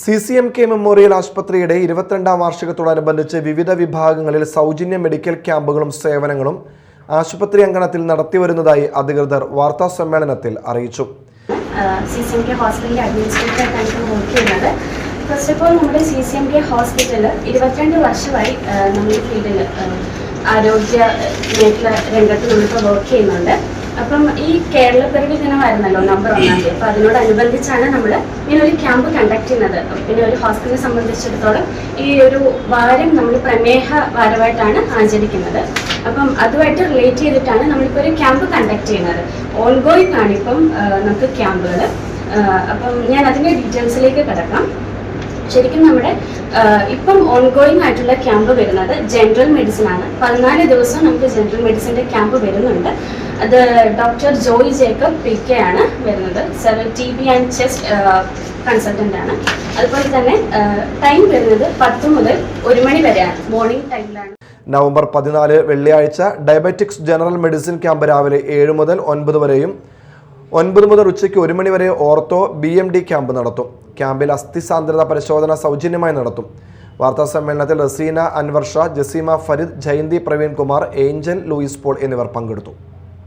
C C M K memorial ആശുപത്രിയുടെ ഇരുപത്തിരണ്ടാം വാർഷികത്തോടനുബന്ധിച്ച് വിവിധ വിഭാഗങ്ങളിൽ സൗജന്യ മെഡിക്കൽ ക്യാമ്പുകളും സേവനങ്ങളും ആശുപത്രി അങ്കണത്തിൽ നടത്തിവരുന്നതായി അധികൃതർ വാർത്താ സമ്മേളനത്തിൽ അറിയിച്ചു. ഫസ്റ്റ് ഓഫ് ഓൾ നമ്മുടെ C C M K hospital ഇരുപത്തിരണ്ട് വർഷമായി നമ്മൾ ഫീൽഡിൽ ആരോഗ്യ മേഖല രംഗത്ത് നമ്മളിപ്പോൾ വർക്ക് ചെയ്യുന്നുണ്ട്. അപ്പം ഈ കേരള പിറവി ദിനമായിരുന്നല്ലോ നമ്പർ ഒന്നാം തീയതി. അപ്പൊ അതിനോടനുബന്ധിച്ചാണ് നമ്മൾ ഇങ്ങനെ ഒരു ക്യാമ്പ് കണ്ടക്ട് ചെയ്യുന്നത്. പിന്നെ ഒരു ഹോസ്പിറ്റലിനെ സംബന്ധിച്ചിടത്തോളം ഈ ഒരു വാരം നമ്മൾ പ്രമേഹ വാരമായിട്ടാണ് ആചരിക്കുന്നത്. അപ്പം അതുമായിട്ട് റിലേറ്റ് ചെയ്തിട്ടാണ് നമ്മളിപ്പോൾ ഒരു ക്യാമ്പ് കണ്ടക്ട് ചെയ്യുന്നത്. ഓൺഗോയിങ് ആണ് ഇപ്പം നമുക്ക് ക്യാമ്പുകൾ അപ്പം ഞാൻ അതിന്റെ ഡീറ്റെയിൽസിലേക്ക് കിടക്കാം. ശരിക്കും നമ്മുടെ ഇപ്പം ഓൺഗോയിങ് ആയിട്ടുള്ള ക്യാമ്പ് വരുന്നത് ജനറൽ മെഡിസിൻ ആണ്. പതിനാല് ദിവസം നമുക്ക് ജനറൽ മെഡിസിന്റെ ക്യാമ്പ് വരുന്നുണ്ട്. അത് doctor Joy Jacob P K ആണ് വരുന്നത് sir T B and chest consultant ആണ്. അതുപോലെ തന്നെ ടൈം വരുന്നത് പത്ത് മുതൽ ഒരു മണി വരെയാണ്. മോർണിംഗ് ടൈമിലാണ് നവംബർ പതിനാല് വെള്ളിയാഴ്ച ഡയബറ്റിക്സ് ജനറൽ മെഡിസിൻ ക്യാമ്പ് രാവിലെ ഏഴ് മുതൽ ഒൻപത് വരെയും ഒൻപത് മുതൽ ഉച്ചയ്ക്ക് ഒരു മണി വരെ ortho B M D camp നടത്തും. ക്യാമ്പിൽ അസ്ഥി സാന്ദ്രത പരിശോധന സൗജന്യമായി നടത്തും. വാർത്താ സമ്മേളനത്തിൽ റസീന അൻവർ ഷാ ജസീമ ഫരീദ് ജയന്തി പ്രവീൺ കുമാർ ഏഞ്ചൽ ലൂയിസ് പോൾ എന്നിവർ പങ്കെടുത്തു.